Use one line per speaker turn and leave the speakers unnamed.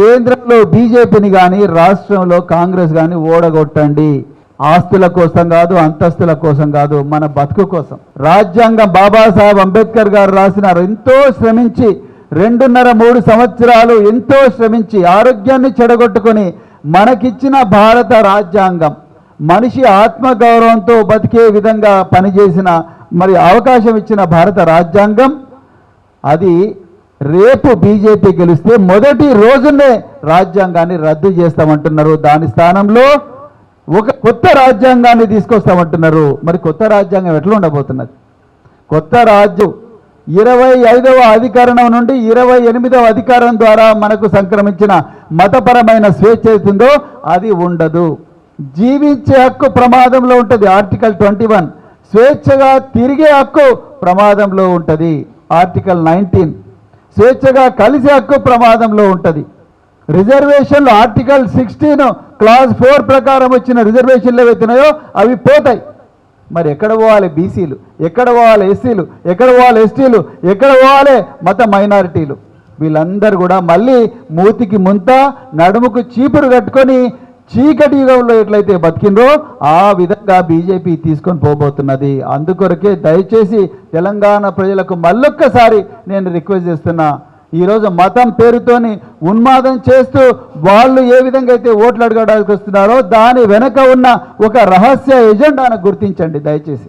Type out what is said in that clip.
కేంద్రంలో బీజేపీని కానీ రాష్ట్రంలో కాంగ్రెస్ కానీ ఓడగొట్టండి. ఆస్తుల కోసం కాదు అంతస్తుల కోసం కాదు మన బతుకు కోసం. రాజ్యాంగం బాబాసాహెబ్ అంబేద్కర్ గారు రాసిన ఎంతో శ్రమించి రెండున్నర మూడు సంవత్సరాలు ఎంతో శ్రమించి ఆరోగ్యాన్ని చెడగొట్టుకొని మనకిచ్చిన భారత రాజ్యాంగం మనిషి ఆత్మగౌరవంతో బతికే విధంగా పనిచేసిన మరి అవకాశం ఇచ్చిన భారత రాజ్యాంగం అది రేపు బీజేపీ గెలిస్తే మొదటి రోజునే రాజ్యాంగాన్ని రద్దు చేస్తామంటున్నారు. దాని స్థానంలో ఒక కొత్త రాజ్యాంగాన్ని తీసుకొస్తామంటున్నారు. మరి కొత్త రాజ్యాంగం ఎట్లా ఉండబోతున్నది? కొత్త రాజ్యం ఇరవై ఐదవ అధికరణం నుండి ఇరవై ఎనిమిదవ అధికారం ద్వారా మనకు సంక్రమించిన మతపరమైన స్వేచ్ఛ అవుతుందో అది ఉండదు. జీవించే హక్కు ప్రమాదంలో ఉంటుంది. Article twenty one. స్వేచ్ఛగా తిరిగే హక్కు ప్రమాదంలో ఉంటుంది. Article nineteen. స్వేచ్ఛగా కలిసే హక్కు ప్రమాదంలో ఉంటుంది. రిజర్వేషన్లు ఆర్టికల్ సిక్స్టీన్ క్లాస్ ఫోర్ ప్రకారం వచ్చిన రిజర్వేషన్లు ఏవైతున్నాయో అవి పోతాయి. మరి ఎక్కడ పోవాలి బీసీలు? ఎక్కడ పోవాలి ఎస్సీలు? ఎక్కడ పోవాలి ఎస్టీలు? ఎక్కడ పోవాలి మత మైనారిటీలు? వీళ్ళందరూ కూడా మళ్ళీ మూతికి ముంత నడుముకు చీపురు కట్టుకొని చీకటి యుగంలో ఎట్లయితే బతికిందో ఆ విధంగా బీజేపీ తీసుకొని పోబోతున్నది. అందుకొరకే దయచేసి తెలంగాణ ప్రజలకు మళ్ళొక్కసారి నేను రిక్వెస్ట్ చేస్తున్నా ఈరోజు మతం పేరుతోని ఉన్మాదం చేస్తూ వాళ్ళు ఏ విధంగా అయితే ఓట్లు అడగడానికి వస్తున్నారో దాని వెనక ఉన్న ఒక రహస్య ఎజెండాను గుర్తించండి దయచేసి.